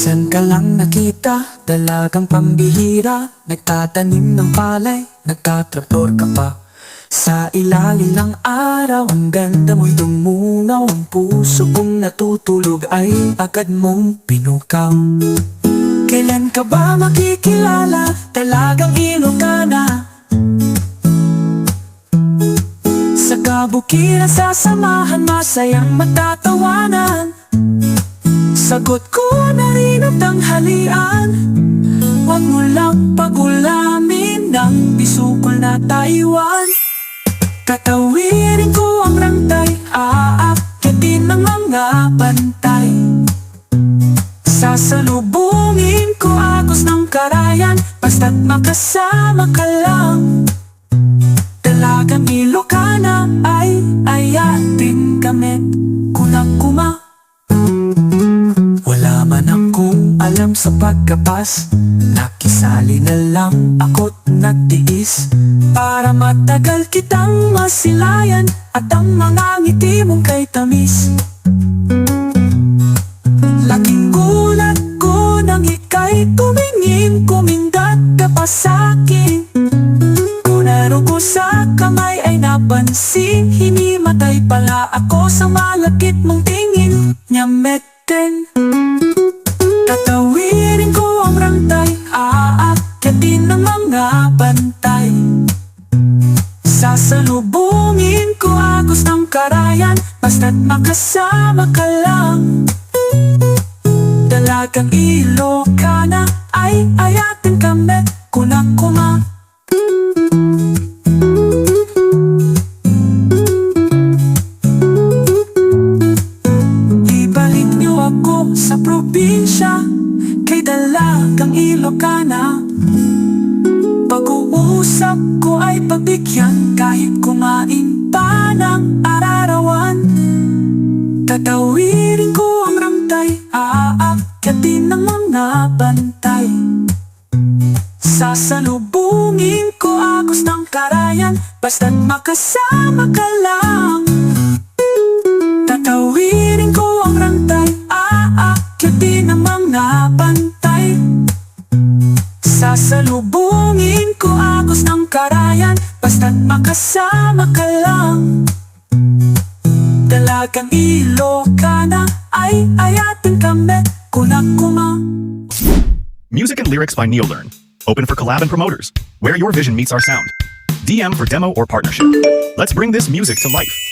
kong nakita Dalagang pambihira. Nagtatanim ng palay Nagtatraktor ka pa. Sa ilalim ng araw Ang ganda mo'y dumungaw Ang puso kong natutulog Ay agad mong pinukaw. Kailan ka ba makikilala? Talagang Ilocana. Sa kabukiran sasamahan Masayang matatawanan. Sagot ko ang tanghalian Huwag mo lang pagulamin ng bisukol na Taiwan. Tatawirin ko ang rantay Aakyatin ng mga bantay. Sasalubungin ko agos ng karayan Basta't makasama ka lang alam sa pagkapas. Nakisali na lang ako't nagtiis. Para matagal kitang masilayan At ang mga ngiti mong kay tamis. Laking gulat ko nang ika'y tumingin Kumindat ka pa sa'kin Kunaro ko sa kamay ay napansin Hinimatay pala ako sa malakit mong karayan Basta't makasama ka lang. Dalagang Ilocana ay ayatin kami Kunakuma Ibalik niyo ako sa probinsya Kay dalagang Ilocana. Pag-uusap ko ay pabigyan Kahit kumain Tatawirin ko ang ramtay Aakyatin ng mga bantay. Sasalubungin ko agos ng karayan Basta't makasama ka lang. Tatawirin ko ang rantay Aakyatin ang mga bantay. Sasalubungin ko agos ng karayan Basta't makasama ka lang Music and lyrics by NeoLearn. Open for collab and promoters. Where your vision meets our sound. DM for demo or partnership. Let's bring this music to life.